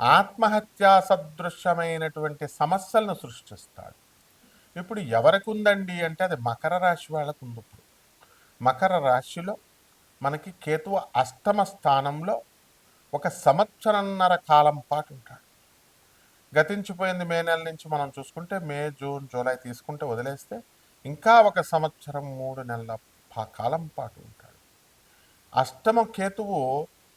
ఆత్మహత్యా సదృశ్యమైనటువంటి సమస్యలను సృష్టిస్తాడు. ఇప్పుడు ఎవరికి ఉందండి అంటే అది మకర రాశి వాళ్ళకు ఉంది ఇప్పుడు. మకర రాశిలో మనకి కేతువు అష్టమ స్థానంలో ఒక సంవత్సరన్నర కాలం పాటు ఉంటాడు. గతించిపోయింది మే నెల నుంచి మనం చూసుకుంటే మే జూన్ జూలై తీసుకుంటే వదిలేస్తే ఇంకా ఒక సంవత్సరం మూడు నెలల కాలం పాటు ఉంటాడు. అష్టమ కేతువు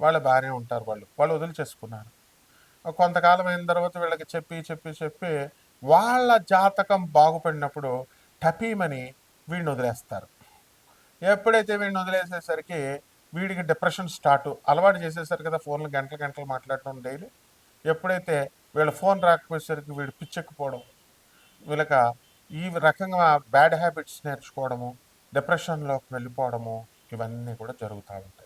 వాళ్ళ భార్య ఉంటారు వాళ్ళు వాళ్ళు వదిలిచేసుకున్నారు. కొంతకాలం అయిన తర్వాత వీళ్ళకి చెప్పి చెప్పి చెప్పి వాళ్ళ జాతకం బాగుపడినప్పుడు టపీమని వీడిని వదిలేస్తారు. ఎప్పుడైతే వీడిని వదిలేసేసరికి వీడికి డిప్రెషన్ స్టార్ట్ అలవాటు చేసేసరికి కదా ఫోన్లు గంటలు గంటలు మాట్లాడటం డైలీ. ఎప్పుడైతే వీళ్ళ ఫోన్ రాకపోయేసరికి వీడు పిచ్చెక్కిపోవడం వీళ్ళక ఈ రకంగా బ్యాడ్ హ్యాబిట్స్ నేర్చుకోవడము డిప్రెషన్లోకి వెళ్ళిపోవడము ఇవన్నీ కూడా జరుగుతూ ఉంటాయి.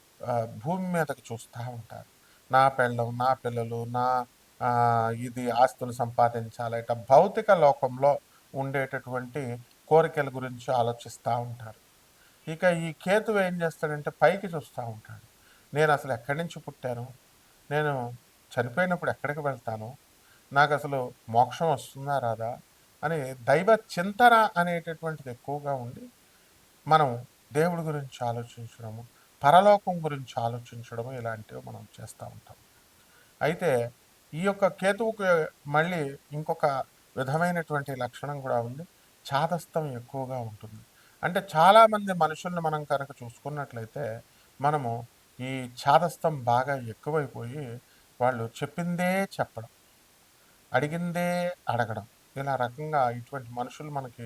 భూమి మీదకి చూస్తూ ఉంటారు. నా పెళ్ళం నా పిల్లలు నా ఇది ఆస్తులు సంపాదించాలి ఇట భౌతిక లోకంలో ఉండేటటువంటి కోరికల గురించి ఆలోచిస్తూ ఉంటారు. ఇక ఈ కేతు ఏం చేస్తాడంటే పైకి చూస్తూ ఉంటాడు. నేను అసలు ఎక్కడి నుంచి పుట్టాను? నేను చనిపోయినప్పుడు ఎక్కడికి వెళ్తాను? నాకు అసలు మోక్షం వస్తుందా రాదా? అని దైవ చింతన అనేటటువంటిది ఎక్కువగా ఉండి మనం దేవుడి గురించి ఆలోచించడము పరలోకం గురించి ఆలోచించడం ఇలాంటివి మనం చేస్తూ ఉంటాం. అయితే ఈ యొక్క కేతువుకి మళ్ళీ ఇంకొక విధమైనటువంటి లక్షణం కూడా ఉంది. చాదస్తం ఎక్కువగా ఉంటుంది. అంటే చాలామంది మనుషుల్ని మనం కనుక చూసుకున్నట్లయితే మనము ఈ చాదస్తం బాగా ఎక్కువైపోయి వాళ్ళు చెప్పిందే చెప్పడం అడిగిందే అడగడం ఇలా రకంగా ఇటువంటి మనుషులు మనకి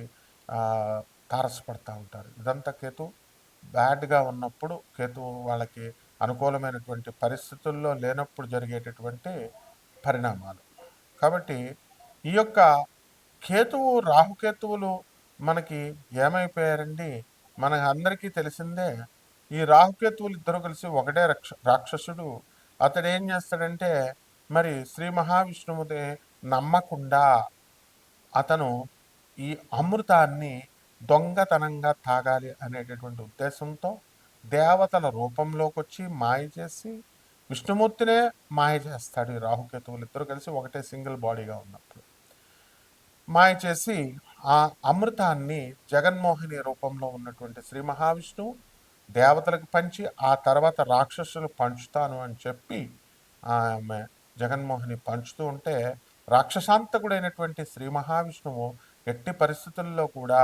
తారసపడుతూ ఉంటారు. ఇదంతా కేతు బ్యాడ్గా ఉన్నప్పుడు కేతువు వాళ్ళకి అనుకూలమైనటువంటి పరిస్థితుల్లో లేనప్పుడు జరిగేటటువంటి పరిణామాలు. కాబట్టి ఈ యొక్క కేతువు రాహుకేతువులు మనకి ఏమైపోయారండి? మన అందరికీ తెలిసిందే ఈ రాహుకేతువులు ఇద్దరు కలిసి ఒకటే రక్ష రాక్షసుడు. అతడు ఏం చేస్తాడంటే మరి శ్రీ మహావిష్ణువుని నమ్మకుండా అతను ఈ అమృతాన్ని దొంగతనంగా తాగాలి అనేటటువంటి ఉద్దేశంతో దేవతల రూపంలోకి వచ్చి మాయ చేసి విష్ణుమూర్తినే మాయ చేస్తాడు ఈ రాహుకేతువులు. ఇద్దరు కలిసి ఒకటే సింగిల్ బాడీగా ఉన్నప్పుడు. మాయ చేసి ఆ అమృతాన్ని జగన్మోహిని రూపంలో ఉన్నటువంటి శ్రీ మహావిష్ణువు దేవతలకు పంచి ఆ తర్వాత రాక్షసులు పంచుతాను అని చెప్పి ఆమె జగన్మోహిని పంచుతూ ఉంటే రాక్షసాంతకుడైనటువంటి శ్రీ మహావిష్ణువు ఎట్టి పరిస్థితుల్లో కూడా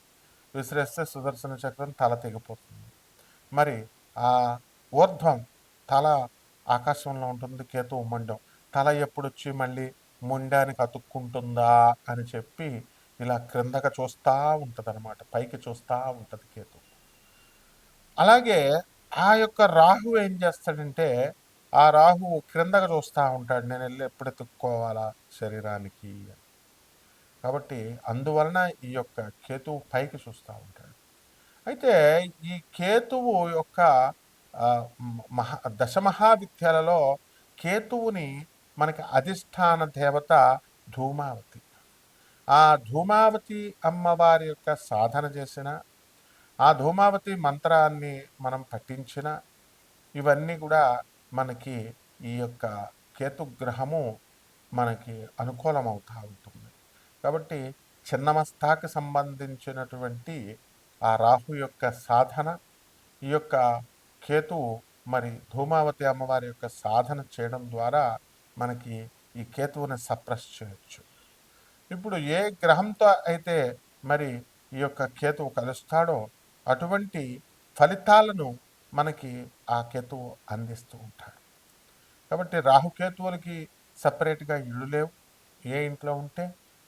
విసిరేస్తే సుదర్శన చక్రం తల తెగిపోతుంది. మరి ఆ ఊర్ధ్వం తల ఆకాశంలో ఉంటుంది కేతు మండం తల ఎప్పుడొచ్చి మళ్ళీ ముండానికి అతుక్కుంటుందా అని చెప్పి ఇలా క్రిందగా చూస్తూ ఉంటుంది అనమాట పైకి చూస్తూ ఉంటుంది కేతు. అలాగే ఆ యొక్క రాహు ఏం చేస్తాడంటే ఆ రాహు క్రిందగా చూస్తూ ఉంటాడు. నేను వెళ్ళి ఎప్పుడు ఎత్తుక్కోవాలా శరీరానికి అని. కాబట్టి అందువలన ఈ యొక్క కేతువు పైకి చూస్తూ ఉంటాడు. అయితే ఈ కేతువు యొక్క మహా దశమహావిద్యలలో కేతువుని మనకి అధిష్టాన దేవత ధూమావతి. ఆ ధూమావతి అమ్మవారి యొక్క సాధన చేసిన ఆ ధూమావతి మంత్రాన్ని మనం పఠించిన ఇవన్నీ కూడా మనకి ఈ యొక్క కేతుగ్రహము మనకి అనుకూలమవుతూ ఉంటుంది. కాబట్టి చిన్నమస్తాకి సంబంధించినటువంటి ఆ రాహు యొక్క సాధన ఈ యొక్క కేతువు మరి ధూమావతి అమ్మవారి యొక్క సాధన చేయడం ద్వారా మనకి ఈ కేతువుని సప్రెస్ చేయొచ్చు. ఇప్పుడు ఏ గ్రహంతో అయితే మరి ఈ యొక్క కేతువు కలుస్తాడో అటువంటి ఫలితాలను మనకి ఆ కేతువు అందిస్తూ ఉంటాడు. కాబట్టి రాహుకేతువులకి సపరేట్గా ఇళ్ళు లేవు. ఏ ఇంట్లో ఉంటే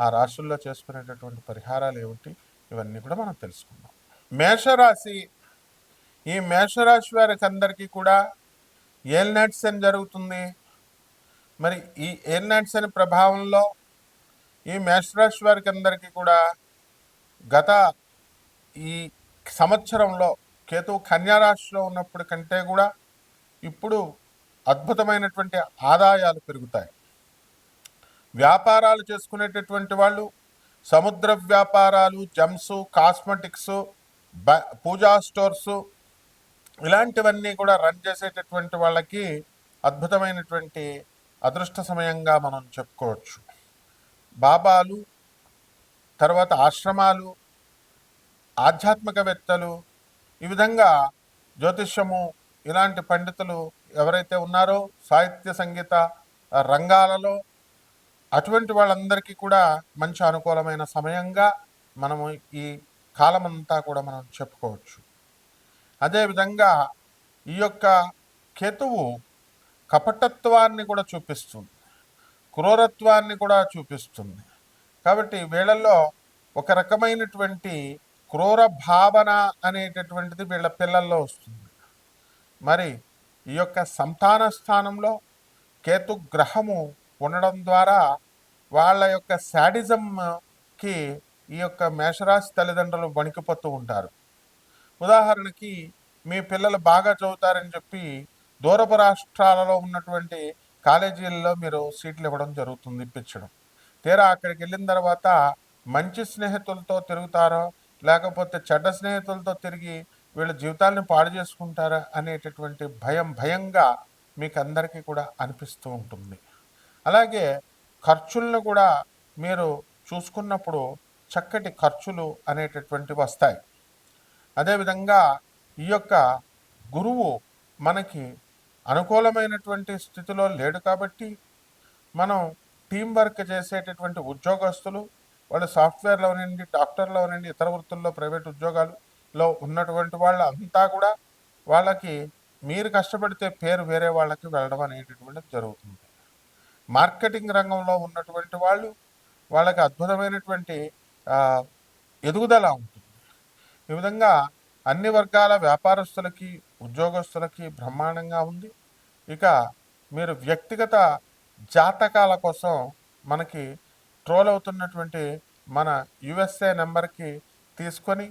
ఆ రాశుల్లో చేసుకునేటటువంటి పరిహారాలు ఏమిటి? ఇవన్నీ కూడా మనం తెలుసుకుందాం. మేషరాశి ఈ మేషరాశి వారికి అందరికీ కూడా ఏల్నాట్స్ అని జరుగుతుంది? మరి ఈ ఏల్నాట్స్ అనే ప్రభావంలో ఈ మేషరాశి వారికి అందరికీ కూడా గత ఈ సంవత్సరంలో కేతువు కన్యారాశిలో ఉన్నప్పుడు కంటే కూడా ఇప్పుడు అద్భుతమైనటువంటి ఆదాయాలు పెరుగుతాయి. వ్యాపారాలు చేసుకునేటటువంటి వాళ్ళు సముద్ర వ్యాపారాలు జమ్స్ కాస్మెటిక్స్ బ పూజా స్టోర్స్ ఇలాంటివన్నీ కూడా రన్ చేసేటటువంటి వాళ్ళకి అద్భుతమైనటువంటి అదృష్ట సమయంగా మనం చెప్పుకోవచ్చు. బాబాలు తర్వాత ఆశ్రమాలు ఆధ్యాత్మికవేత్తలు ఈ విధంగా జ్యోతిష్యము ఇలాంటి పండితులు ఎవరైతే ఉన్నారో సాహిత్య సంగీత రంగాలలో అటువంటి వాళ్ళందరికీ కూడా మంచి అనుకూలమైన సమయంగా మనము ఈ కాలమంతా కూడా మనం చెప్పుకోవచ్చు. అదేవిధంగా ఈ యొక్క కేతువు కపటత్వాన్ని కూడా చూపిస్తుంది. క్రూరత్వాన్ని కూడా చూపిస్తుంది. కాబట్టి వీళ్ళల్లో ఒక రకమైనటువంటి క్రూర భావన అనేటటువంటిది వీళ్ళ పిల్లల్లో వస్తుంది. మరి ఈ యొక్క సంతాన స్థానంలో కేతు గ్రహము ఉండడం ద్వారా వాళ్ళ యొక్క శాడిజంకి ఈ యొక్క మేషరాశి తల్లిదండ్రులు వణికిపోతూ ఉంటారు. ఉదాహరణకి మీ పిల్లలు బాగా చదువుతారని చెప్పి దూరపు రాష్ట్రాలలో ఉన్నటువంటి కాలేజీల్లో మీరు సీట్లు ఇవ్వడం జరుగుతుంది ఇప్పించడం తీరా అక్కడికి వెళ్ళిన తర్వాత మంచి స్నేహితులతో తిరుగుతారో లేకపోతే చెడ్డ స్నేహితులతో తిరిగి వీళ్ళ జీవితాలను పాడు చేసుకుంటారా అనేటటువంటి భయం భయంగా మీకు అందరికీ కూడా అనిపిస్తూ ఉంటుంది. అలాగే ఖర్చులను కూడా మీరు చూసుకున్నప్పుడు చక్కటి ఖర్చులు అనేటటువంటివి వస్తాయి. అదేవిధంగా ఈ యొక్క గురువు మనకి అనుకూలమైనటువంటి స్థితిలో లేడు కాబట్టి మనం టీం వర్క్ చేసేటటువంటి ఉద్యోగస్తులు వాళ్ళు సాఫ్ట్వేర్లో నుండి డాక్టర్లో నుండి ఇతర వృత్తుల్లో ప్రైవేట్ ఉద్యోగాలలో ఉన్నటువంటి వాళ్ళు అంతా కూడా వాళ్ళకి మీరు కష్టపడితే పేరు వేరే వాళ్ళకి వెళ్ళడం అనేటటువంటిది జరుగుతుంది. మార్కెటింగ్ రంగంలో ఉన్నటువంటి వాళ్ళు వాళ్ళకి అద్భుతమైనటువంటి ఎదుగుదల ఉంటుంది. ఈ విధంగా అన్ని వర్గాల వ్యాపారస్తులకి ఉద్యోగస్తులకి బ్రహ్మాండంగా ఉంది. ఇక మీరు వ్యక్తిగత జాతకాల కోసం మనకి ట్రోల్ అవుతున్నటువంటి మన యుఎస్ఏ నెంబర్కి తీసుకొని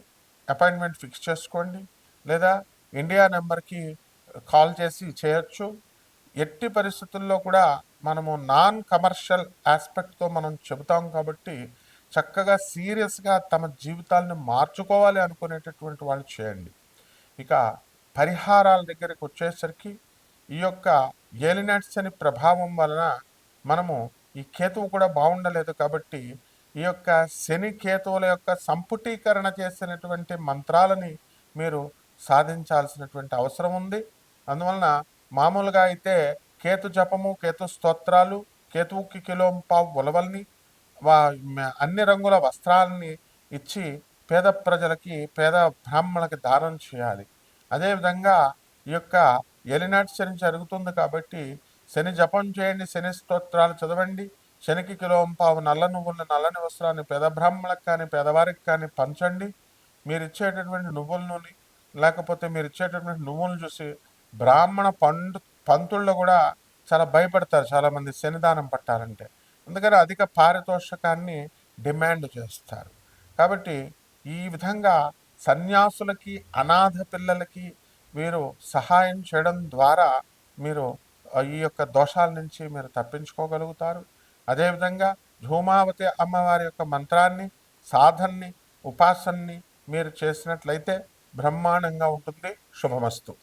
అపాయింట్మెంట్ ఫిక్స్ చేసుకోండి. లేదా ఇండియా నెంబర్కి కాల్ చేసి చేయొచ్చు. ఎట్టి పరిస్థితుల్లో కూడా మనము నాన్ కమర్షియల్ ఆస్పెక్ట్తో మనం చెబుతాం కాబట్టి చక్కగా సీరియస్గా తమ జీవితాలను మార్చుకోవాలి అనుకునేటటువంటి వాళ్ళు చేయండి. ఇక పరిహారాల దగ్గరికి వచ్చేసరికి ఈ యొక్క ఏలినట్స్ అని ప్రభావం వలన మనము ఈ కేతువు కూడా బాగుండలేదు కాబట్టి ఈ యొక్క శని కేతువుల యొక్క సంపుటీకరణ చేసినటువంటి మంత్రాలని మీరు సాధించాల్సినటువంటి అవసరం ఉంది. అందువలన మామూలుగా అయితే కేతు జపము కేతు స్తోత్రాలు కేతువుకి కిలోంపావు ఉలవల్ని అన్ని రంగుల వస్త్రాలని ఇచ్చి పేద ప్రజలకి పేద బ్రాహ్మణులకి దానం చేయాలి. అదేవిధంగా ఈ యొక్క ఎలినాటి శని జరుగుతుంది కాబట్టి శని జపం చేయండి శని స్తోత్రాలు చదవండి. శనికి కిలోంపావు నల్ల నువ్వుల నల్లని వస్త్రాన్ని పేద బ్రాహ్మణులకు కానీ పేదవారికి కానీ పంచండి. మీరు ఇచ్చేటటువంటి నువ్వుల నూనె లేకపోతే మీరు ఇచ్చేటటువంటి నువ్వులను చూసి బ్రాహ్మణ పండు పంతుల్లో కూడా చాలా భయపడతారు చాలామంది శనిదానం పట్టాలంటే. అందుకని అధిక పారితోషికాన్ని డిమాండ్ చేస్తారు. కాబట్టి ఈ విధంగా సన్యాసులకి అనాథ పిల్లలకి మీరు సహాయం చేయడం ద్వారా మీరు ఈ యొక్క దోషాల నుంచి మీరు తప్పించుకోగలుగుతారు. అదేవిధంగా ధూమావతి అమ్మవారి యొక్క మంత్రాన్ని సాధన్ని ఉపాసనని మీరు చేసినట్లయితే బ్రహ్మాండంగా ఉంటుంది. శుభమస్తు.